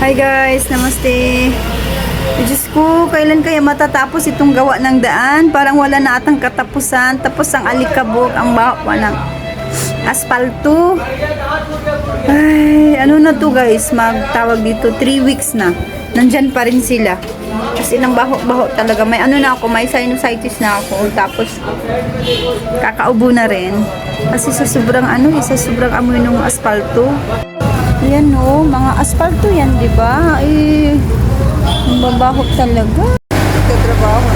Hi guys, namaste. Diyos ko, kailan kaya matatapos itong gawa ng daan? Parang wala na atang katapusan. Tapos ang alikabok, ang bawa ng asfalto. Ay, ano na to guys? Magtawag dito, 3 weeks na. Nandyan pa rin sila. Kasi nang baho-baho talaga. May ano na ako, may sinusitis na ako. Tapos, kakaubo na rin. Kasi sa sobrang ano, eh, sa sobrang amoy ng asfalto. Yan o, mga asfalto yan, di ba? Eh, ang babaho talaga. Katrabaho.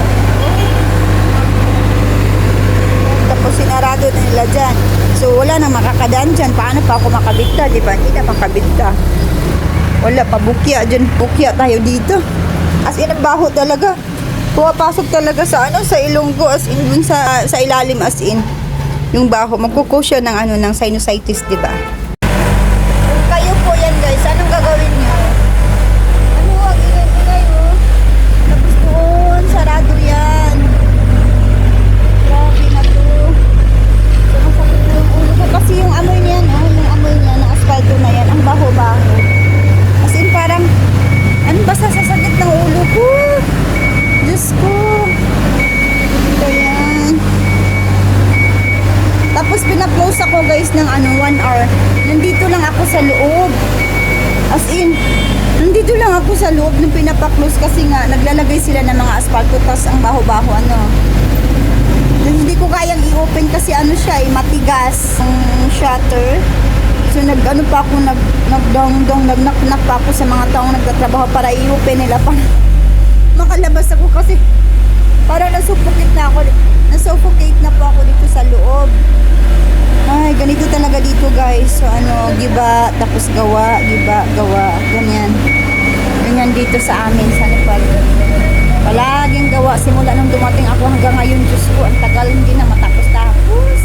Tapos sinarado na nila dyan. So, wala na makakadaan dyan. Paano pa ako makabigta, di ba? Hindi na makabigta. Wala pa, bukya dyan. Bukya tayo dito. As in, baho talaga. Pumapasok talaga sa ano, sa ilonggo, as in, dun sa, sa ilalim, as in. Yung baho, magkukusya ng ano, ng sinusitis, di ba? Kayo po yan guys, anong gagawin nyo? Ano, wag ingay-ingay oh. Tapos doon, sarado yan. Grabe na to. Sumasakit na yung ulo ko. Kasi yung amoy niyan, oh, yung amoy niya, ng asfalto na yan, ang baho-baho. As in parang, ano ba sasakit ng ulo ko? Diyos ko. Ito yan. Tapos pinapost ako guys ng ano, one hour. Nandito lang ako sa loob. As in, nandito lang ako sa loob nung pinapaklose kasi nga naglalagay sila ng mga asfalto tapos ang baho-baho ano. Hindi ko kayang i-open kasi ano siya eh, matigas ang shutter. So nag ano pa ako nag nagdong-dong nag-knock pa ako sa mga taong nagtatrabaho para i-open nila para makalabas ako kasi para nasuffocate na ako nasuffocate na po ako dito sa loob ay ganito talaga dito guys so ano giba tapos gawa giba gawa ganyan. Ganyan dito sa amin sa Nepal. Palaging gawa simula nung dumating ako hanggang ngayon Diyos ko ang tagal hindi na matapos tapos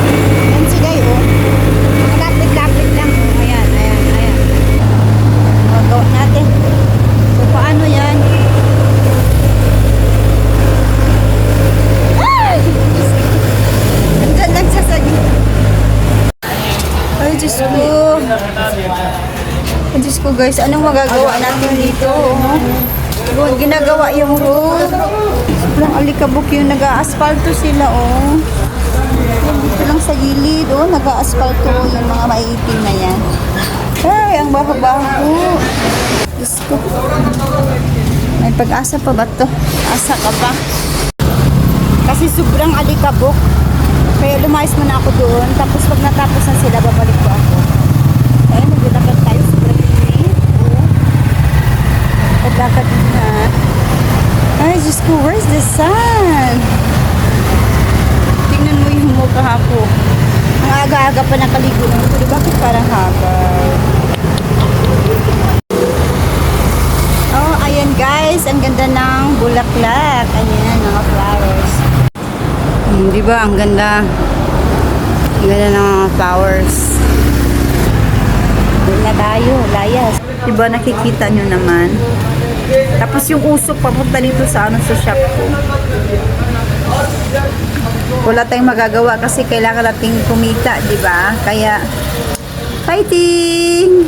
yan si Guy oh malapit-lapit lang ayan ayan ayan oh, gawa natin so paano yan Ay! Diyos ko. Andyan lang siya sa gitna. Ay, Diyos ko. Ay, Diyos ko guys, anong magagawa natin dito? Oh? Ginagawa yung road. Sobrang alikabok yung nag-aasfalto sila, oh. Dito lang sa gilid, oh, nag-aasfalto yung mga maiitim na yan. Ay, ang baho-baho. Diyos ko. May pag-asa pa ba to? Asa ka pa? Kasi sobrang alikabok. Kaya lumayas muna ako doon. Tapos pag natapos na sila, babalik ko ako. Ayun, naglalakad tayo. Init. Oh. Naglakad na. Ay, Diyos ko, where's the sun? Tingnan mo yung mukha ko. Ang aga-aga pa nakaligo ng tuloy. Bakit parang habal? Oh, ayan guys. Ang ganda ng bulaklak. Ayan, mga flowers. Hmm, di ba? Ang ganda. Ang ganda ng mga flowers. Doon tayo, layas. Di ba nakikita nyo naman? Tapos yung usok papunta dito sa ano sa shop ko. Wala tayong magagawa kasi kailangan nating kumita, di ba? Kaya, fighting!